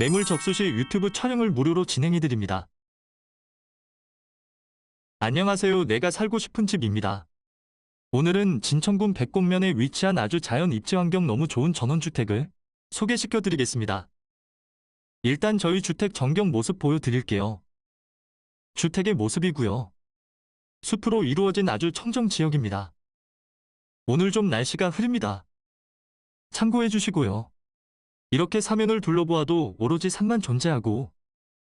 매물 접수 시 유튜브 촬영을 무료로 진행해드립니다. 안녕하세요. 내가 살고 싶은 집입니다. 오늘은 진천군 백곡면에 위치한 아주 자연 입지 환경 너무 좋은 전원주택을 소개시켜 드리겠습니다. 일단 저희 주택 전경 모습 보여드릴게요. 주택의 모습이고요. 숲으로 이루어진 아주 청정 지역입니다. 오늘 좀 날씨가 흐립니다. 참고해 주시고요. 이렇게 사면을 둘러보아도 오로지 산만 존재하고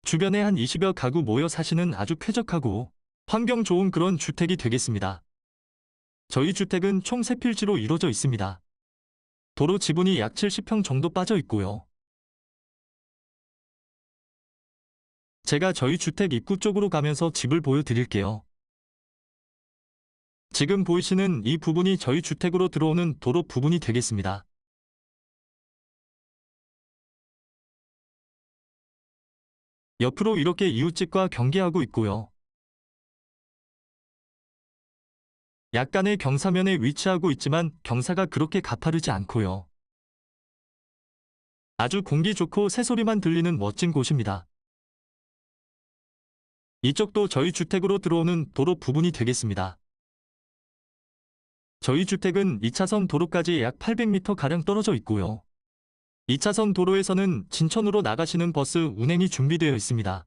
주변에 한 20여 가구 모여 사시는 아주 쾌적하고 환경 좋은 그런 주택이 되겠습니다. 저희 주택은 총 3필지로 이루어져 있습니다. 도로 지분이 약 70평 정도 빠져 있고요. 제가 저희 주택 입구 쪽으로 가면서 집을 보여드릴게요. 지금 보이시는 이 부분이 저희 주택으로 들어오는 도로 부분이 되겠습니다. 옆으로 이렇게 이웃집과 경계하고 있고요. 약간의 경사면에 위치하고 있지만 경사가 그렇게 가파르지 않고요. 아주 공기 좋고 새소리만 들리는 멋진 곳입니다. 이쪽도 저희 주택으로 들어오는 도로 부분이 되겠습니다. 저희 주택은 2차선 도로까지 약 800m가량 떨어져 있고요. 2차선 도로에서는 진천으로 나가시는 버스 운행이 준비되어 있습니다.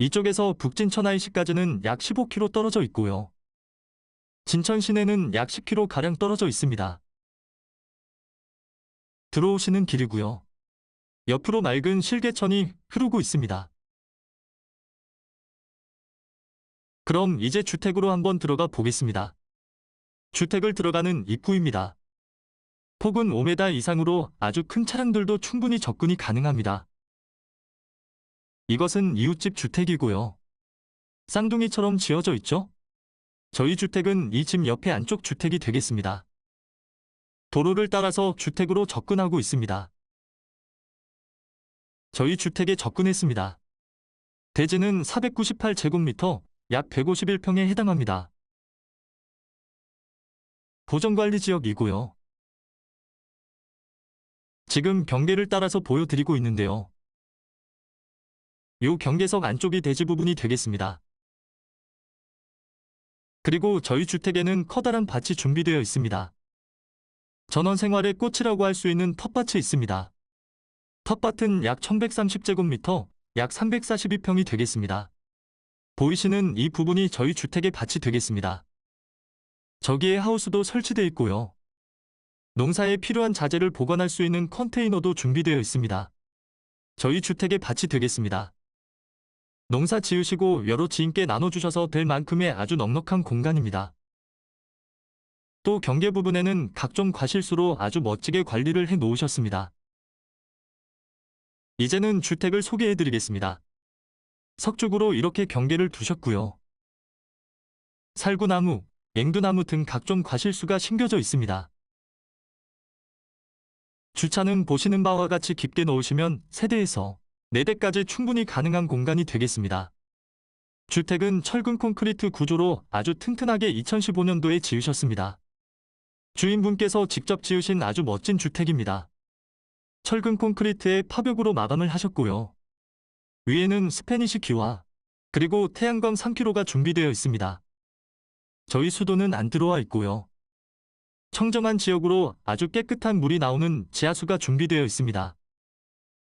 이쪽에서 북진천 IC까지는 약 15km 떨어져 있고요. 진천 시내는 약 10km 가량 떨어져 있습니다. 들어오시는 길이고요. 옆으로 맑은 실개천이 흐르고 있습니다. 그럼 이제 주택으로 한번 들어가 보겠습니다. 주택을 들어가는 입구입니다. 폭은 5m 이상으로 아주 큰 차량들도 충분히 접근이 가능합니다. 이것은 이웃집 주택이고요. 쌍둥이처럼 지어져 있죠? 저희 주택은 이 집 옆에 안쪽 주택이 되겠습니다. 도로를 따라서 주택으로 접근하고 있습니다. 저희 주택에 접근했습니다. 대지는 498제곱미터, 약 151평에 해당합니다. 보전관리지역이고요. 지금 경계를 따라서 보여드리고 있는데요. 요 경계석 안쪽이 대지 부분이 되겠습니다. 그리고 저희 주택에는 커다란 밭이 준비되어 있습니다. 전원 생활의 꽃이라고 할 수 있는 텃밭이 있습니다. 텃밭은 약 1130제곱미터, 약 342평이 되겠습니다. 보이시는 이 부분이 저희 주택의 밭이 되겠습니다. 저기에 하우스도 설치되어 있고요. 농사에 필요한 자재를 보관할 수 있는 컨테이너도 준비되어 있습니다. 저희 주택의 밭이 되겠습니다. 농사 지으시고 여러 지인께 나눠주셔서 될 만큼의 아주 넉넉한 공간입니다. 또 경계 부분에는 각종 과실수로 아주 멋지게 관리를 해 놓으셨습니다. 이제는 주택을 소개해 드리겠습니다. 석쪽으로 이렇게 경계를 두셨고요. 살구나무, 앵두나무 등 각종 과실수가 심겨져 있습니다. 주차는 보시는 바와 같이 깊게 놓으시면 세대에서 4대까지 충분히 가능한 공간이 되겠습니다. 주택은 철근 콘크리트 구조로 아주 튼튼하게 2015년도에 지으셨습니다. 주인분께서 직접 지으신 아주 멋진 주택입니다. 철근 콘크리트에 파벽으로 마감을 하셨고요. 위에는 스페니시 기와 그리고 태양광 3kg가 준비되어 있습니다. 저희 수도는 안 들어와 있고요. 청정한 지역으로 아주 깨끗한 물이 나오는 지하수가 준비되어 있습니다.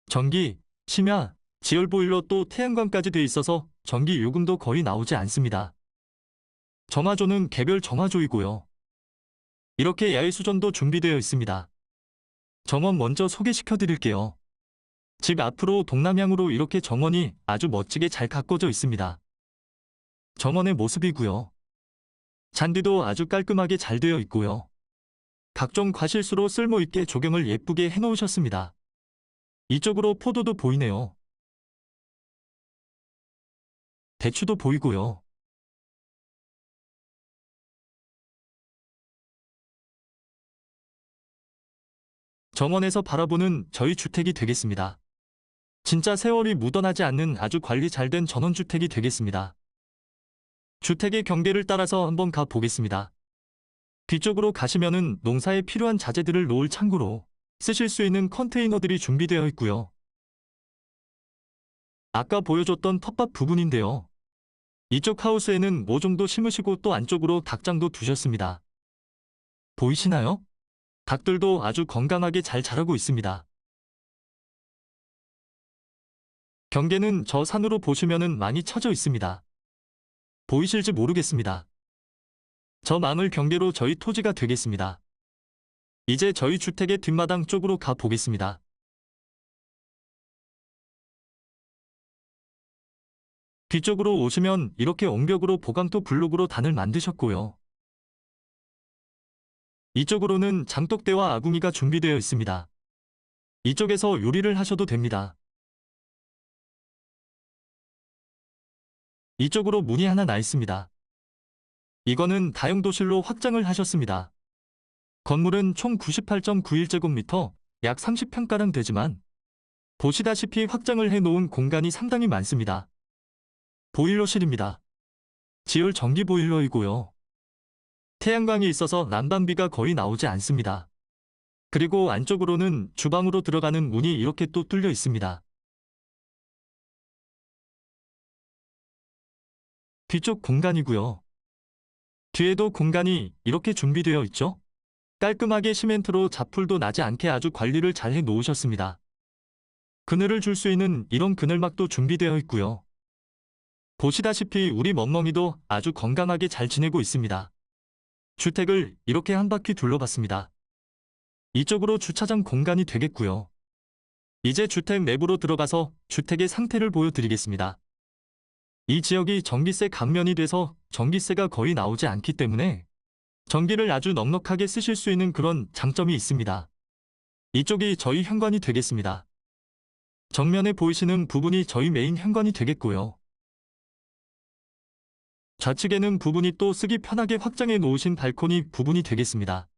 전기, 심야, 지열보일러 또 태양광까지 돼 있어서 전기 요금도 거의 나오지 않습니다. 정화조는 개별 정화조이고요. 이렇게 야외 수전도 준비되어 있습니다. 정원 먼저 소개시켜 드릴게요. 집 앞으로 동남향으로 이렇게 정원이 아주 멋지게 잘 가꿔져 있습니다. 정원의 모습이고요. 잔디도 아주 깔끔하게 잘 되어 있고요. 각종 과실수로 쓸모있게 조경을 예쁘게 해놓으셨습니다. 이쪽으로 포도도 보이네요. 대추도 보이고요. 정원에서 바라보는 저희 주택이 되겠습니다. 진짜 세월이 묻어나지 않는 아주 관리 잘 된 전원주택이 되겠습니다. 주택의 경계를 따라서 한번 가 보겠습니다. 뒤쪽으로 가시면은 농사에 필요한 자재들을 놓을 창고로 쓰실 수 있는 컨테이너들이 준비되어 있고요. 아까 보여줬던 텃밭 부분인데요. 이쪽 하우스에는 모종도 심으시고 또 안쪽으로 닭장도 두셨습니다. 보이시나요? 닭들도 아주 건강하게 잘 자라고 있습니다. 경계는 저 산으로 보시면은 많이 쳐져 있습니다. 보이실지 모르겠습니다. 저 마을 경계로 저희 토지가 되겠습니다. 이제 저희 주택의 뒷마당 쪽으로 가 보겠습니다. 뒤쪽으로 오시면 이렇게 옹벽으로 보강토 블록으로 단을 만드셨고요. 이쪽으로는 장독대와 아궁이가 준비되어 있습니다. 이쪽에서 요리를 하셔도 됩니다. 이쪽으로 문이 하나 나 있습니다. 이거는 다용도실로 확장을 하셨습니다. 건물은 총 98.91제곱미터, 약 30평가량 되지만 보시다시피 확장을 해놓은 공간이 상당히 많습니다. 보일러실입니다. 지열 전기 보일러이고요. 태양광이 있어서 난방비가 거의 나오지 않습니다. 그리고 안쪽으로는 주방으로 들어가는 문이 이렇게 또 뚫려 있습니다. 뒤쪽 공간이고요. 뒤에도 공간이 이렇게 준비되어 있죠? 깔끔하게 시멘트로 잡풀도 나지 않게 아주 관리를 잘 해 놓으셨습니다. 그늘을 줄 수 있는 이런 그늘막도 준비되어 있고요. 보시다시피 우리 멍멍이도 아주 건강하게 잘 지내고 있습니다. 주택을 이렇게 한 바퀴 둘러봤습니다. 이쪽으로 주차장 공간이 되겠고요. 이제 주택 내부로 들어가서 주택의 상태를 보여드리겠습니다. 이 지역이 전기세 감면이 돼서 전기세가 거의 나오지 않기 때문에 전기를 아주 넉넉하게 쓰실 수 있는 그런 장점이 있습니다. 이쪽이 저희 현관이 되겠습니다. 정면에 보이시는 부분이 저희 메인 현관이 되겠고요. 좌측에는 부분이 또 쓰기 편하게 확장해 놓으신 발코니 부분이 되겠습니다.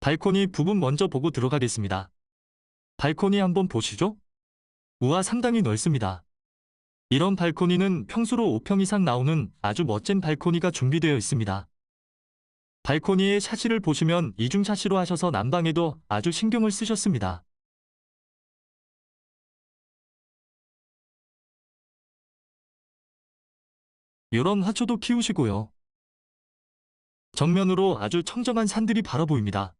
발코니 부분 먼저 보고 들어가겠습니다. 발코니 한번 보시죠. 우와 상당히 넓습니다. 이런 발코니는 평수로 5평 이상 나오는 아주 멋진 발코니가 준비되어 있습니다. 발코니의 샤시를 보시면 이중 샤시로 하셔서 난방에도 아주 신경을 쓰셨습니다. 이런 화초도 키우시고요. 정면으로 아주 청정한 산들이 바라 보입니다.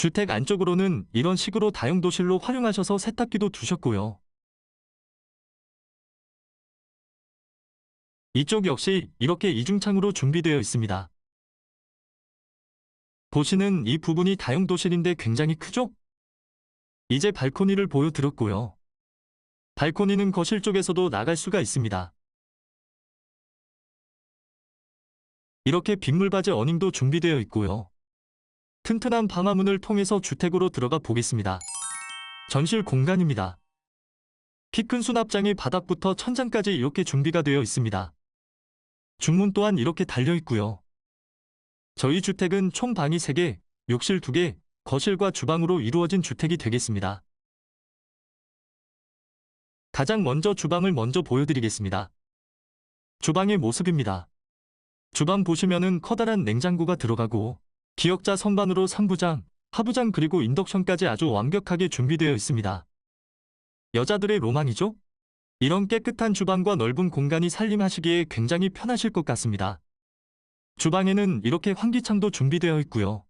주택 안쪽으로는 이런 식으로 다용도실로 활용하셔서 세탁기도 두셨고요. 이쪽 역시 이렇게 이중창으로 준비되어 있습니다. 보시는 이 부분이 다용도실인데 굉장히 크죠? 이제 발코니를 보여드렸고요. 발코니는 거실 쪽에서도 나갈 수가 있습니다. 이렇게 빗물바지 어닝도 준비되어 있고요. 튼튼한 방화문을 통해서 주택으로 들어가 보겠습니다. 전실 공간입니다. 키 큰 수납장이 바닥부터 천장까지 이렇게 준비가 되어 있습니다. 중문 또한 이렇게 달려 있고요. 저희 주택은 총 방이 3개, 욕실 2개, 거실과 주방으로 이루어진 주택이 되겠습니다. 가장 먼저 주방을 먼저 보여드리겠습니다. 주방의 모습입니다. 주방 보시면은 커다란 냉장고가 들어가고 기역자 선반으로 상부장, 하부장 그리고 인덕션까지 아주 완벽하게 준비되어 있습니다. 여자들의 로망이죠? 이런 깨끗한 주방과 넓은 공간이 살림하시기에 굉장히 편하실 것 같습니다. 주방에는 이렇게 환기창도 준비되어 있고요.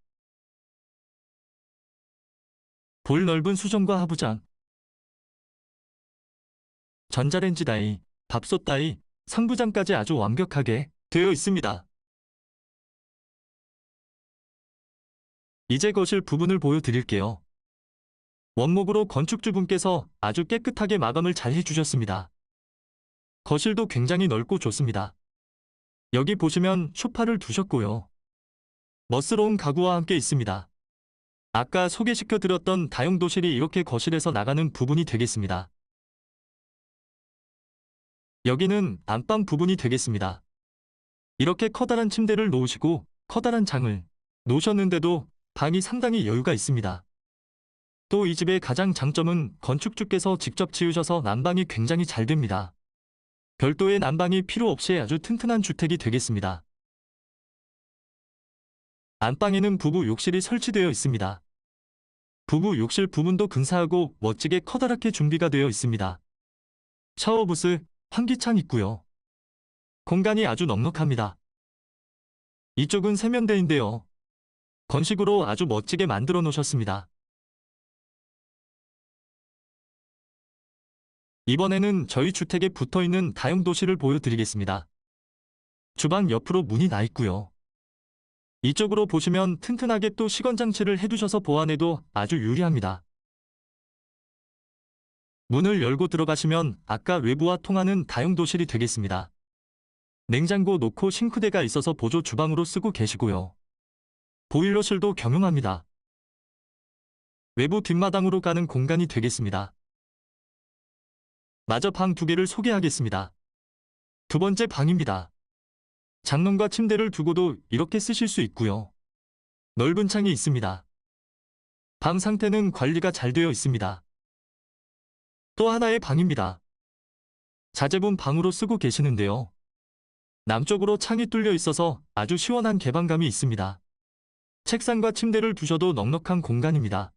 볼 넓은 수전과 하부장, 전자레인지 다이, 밥솥 다이, 상부장까지 아주 완벽하게 되어 있습니다. 이제 거실 부분을 보여드릴게요. 원목으로 건축주분께서 아주 깨끗하게 마감을 잘 해주셨습니다. 거실도 굉장히 넓고 좋습니다. 여기 보시면 소파를 두셨고요. 멋스러운 가구와 함께 있습니다. 아까 소개시켜드렸던 다용도실이 이렇게 거실에서 나가는 부분이 되겠습니다. 여기는 안방 부분이 되겠습니다. 이렇게 커다란 침대를 놓으시고 커다란 장을 놓으셨는데도 방이 상당히 여유가 있습니다. 또 이 집의 가장 장점은 건축주께서 직접 지으셔서 난방이 굉장히 잘 됩니다. 별도의 난방이 필요 없이 아주 튼튼한 주택이 되겠습니다. 안방에는 부부 욕실이 설치되어 있습니다. 부부 욕실 부분도 근사하고 멋지게 커다랗게 준비가 되어 있습니다. 샤워 부스, 환기창 있고요. 공간이 아주 넉넉합니다. 이쪽은 세면대인데요. 건식으로 아주 멋지게 만들어 놓으셨습니다. 이번에는 저희 주택에 붙어 있는 다용도실을 보여드리겠습니다. 주방 옆으로 문이 나 있고요. 이쪽으로 보시면 튼튼하게 또 시건장치를 해두셔서 보안에도 아주 유리합니다. 문을 열고 들어가시면 아까 외부와 통하는 다용도실이 되겠습니다. 냉장고 놓고 싱크대가 있어서 보조 주방으로 쓰고 계시고요. 보일러실도 겸용합니다. 외부 뒷마당으로 가는 공간이 되겠습니다. 마저 방 두 개를 소개하겠습니다. 두 번째 방입니다. 장롱과 침대를 두고도 이렇게 쓰실 수 있고요. 넓은 창이 있습니다. 방 상태는 관리가 잘 되어 있습니다. 또 하나의 방입니다. 자재분 방으로 쓰고 계시는데요. 남쪽으로 창이 뚫려 있어서 아주 시원한 개방감이 있습니다. 책상과 침대를 두셔도 넉넉한 공간입니다.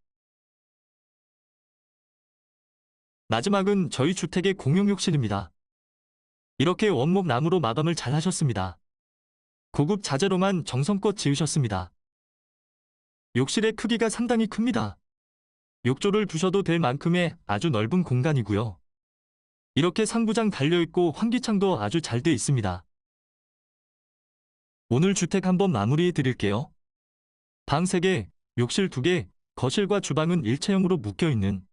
마지막은 저희 주택의 공용 욕실입니다. 이렇게 원목 나무로 마감을 잘 하셨습니다. 고급 자재로만 정성껏 지으셨습니다. 욕실의 크기가 상당히 큽니다. 욕조를 두셔도 될 만큼의 아주 넓은 공간이고요. 이렇게 상부장 달려있고 환기창도 아주 잘 돼 있습니다. 오늘 주택 한번 마무리해 드릴게요. 방 3개, 욕실 2개, 거실과 주방은 일체형으로 묶여있는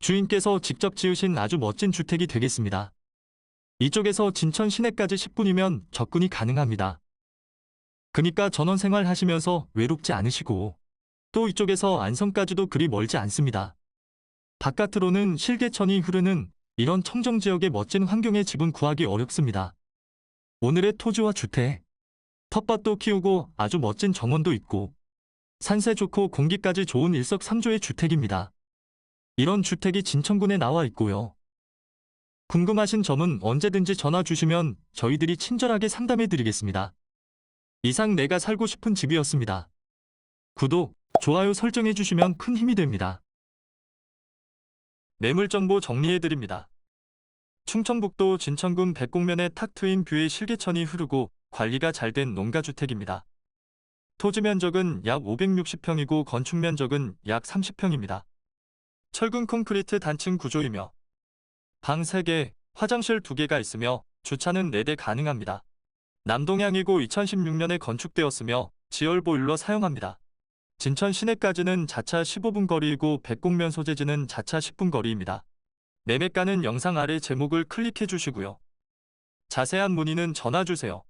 주인께서 직접 지으신 아주 멋진 주택이 되겠습니다. 이쪽에서 진천 시내까지 10분이면 접근이 가능합니다. 그니까 전원 생활 하시면서 외롭지 않으시고 또 이쪽에서 안성까지도 그리 멀지 않습니다. 바깥으로는 실개천이 흐르는 이런 청정 지역의 멋진 환경의 집은 구하기 어렵습니다. 오늘의 토지와 주택, 텃밭도 키우고 아주 멋진 정원도 있고 산세 좋고 공기까지 좋은 일석삼조의 주택입니다. 이런 주택이 진천군에 나와 있고요. 궁금하신 점은 언제든지 전화 주시면 저희들이 친절하게 상담해 드리겠습니다. 이상 내가 살고 싶은 집이었습니다. 구독, 좋아요 설정해 주시면 큰 힘이 됩니다. 매물 정보 정리해 드립니다. 충청북도 진천군 백곡면에 탁 트인 뷰의 실개천이 흐르고 관리가 잘 된 농가주택입니다. 토지 면적은 약 560평이고 건축 면적은 약 30평입니다. 철근 콘크리트 단층 구조이며 방 3개, 화장실 2개가 있으며 주차는 4대 가능합니다. 남동향이고 2016년에 건축되었으며 지열 보일러 사용합니다. 진천 시내까지는 자차 15분 거리이고 백곡면 소재지는 자차 10분 거리입니다. 매매가는 영상 아래 제목을 클릭해 주시고요. 자세한 문의는 전화 주세요.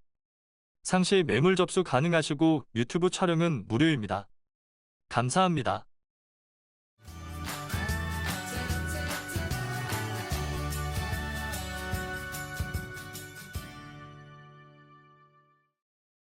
상시 매물 접수 가능하시고 유튜브 촬영은 무료입니다. 감사합니다.